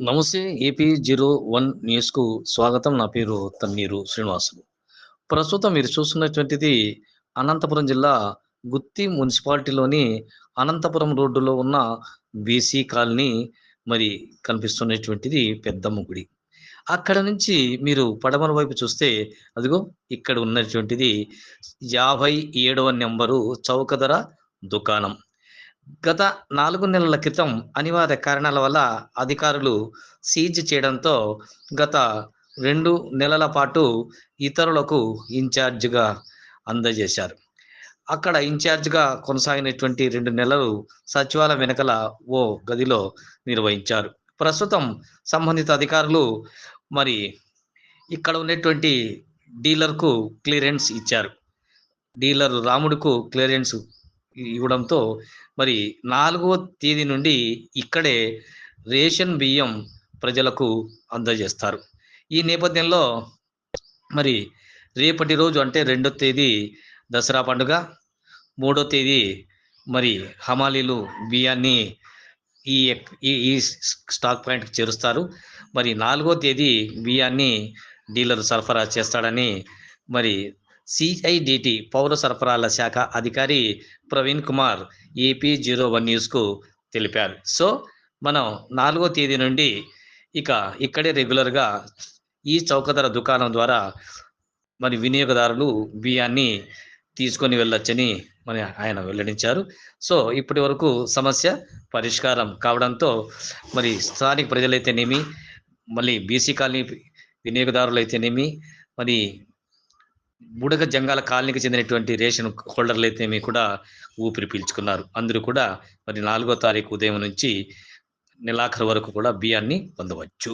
నమస్తే AP zero one న్యూస్కు స్వాగతం. నా పేరు తన్నీరు శ్రీనివాసులు. ప్రస్తుతం మీరు చూస్తున్నటువంటిది అనంతపురం జిల్లా గుత్తి మున్సిపాలిటీలోని అనంతపురం రోడ్డులో ఉన్న బీసీ కాలనీ మరి కనిపిస్తున్నటువంటిది పెద్దమ్మ గుడి. అక్కడ నుంచి మీరు పడమర వైపు చూస్తే అదిగో ఇక్కడ ఉన్నటువంటిది యాభై ఏడవ నెంబరు చౌకధర దుకాణం. గత నాలుగు నెలల క్రితం అనివార్య కారణాల వల్ల అధికారులు సీజ్ చేయడంతో గత రెండు నెలల పాటు ఇతరులకు ఇన్ఛార్జ్గా అందజేశారు. అక్కడ ఇన్ఛార్జ్గా కొనసాగినటువంటి రెండు నెలలు సచివాలయం వెనకల ఓ గదిలో నిర్వహించారు. ప్రస్తుతం సంబంధిత అధికారులు మరి ఇక్కడ ఉన్నటువంటి డీలర్కు క్లియరెన్స్ ఇచ్చారు. డీలర్ రాముడుకు క్లియరెన్స్ ఇవ్వడంతో మరి నాలుగవ తేదీ నుండి ఇక్కడే రేషన్ బియ్యం ప్రజలకు అందజేస్తారు. ఈ నేపథ్యంలో మరి రేపటి రోజు అంటే రెండో తేదీ దసరా పండుగ మూడో తేదీ మరి హమాలీలు బియ్యాన్ని ఈ ఈ ఈ స్టాక్ పాయింట్కి చేరుస్తారు. మరి నాలుగో తేదీ బియ్యాన్ని డీలర్ సరఫరా చేస్తాడని మరి సిఐడిటి పౌర సరఫరాల శాఖ అధికారి Praveen Kumar AP zero one న్యూస్కు తెలిపారు. సో మనం నాలుగో తేదీ నుండి ఇక ఇక్కడే రెగ్యులర్గా ఈ చౌకధర దుకాణం ద్వారా మరి వినియోగదారులు బియ్యాన్ని తీసుకొని వెళ్ళొచ్చని మరి ఆయన వెల్లడించారు. సో ఇప్పటి వరకు సమస్య పరిష్కారం కావడంతో మరి స్థానిక ప్రజలైతేనేమి మళ్ళీ బీసీ కాలనీ వినియోగదారులు అయితేనేమి మరి బుడగ జంగాల కాలనీకి చెందినటువంటి రేషన్ హోల్డర్లు అయితేమి కూడా ఊపిరి పీల్చుకున్నారు. అందరూ కూడా మరి నాలుగో తారీఖు ఉదయం నుంచి నెలాఖరు వరకు కూడా బియ్యాన్ని పొందవచ్చు.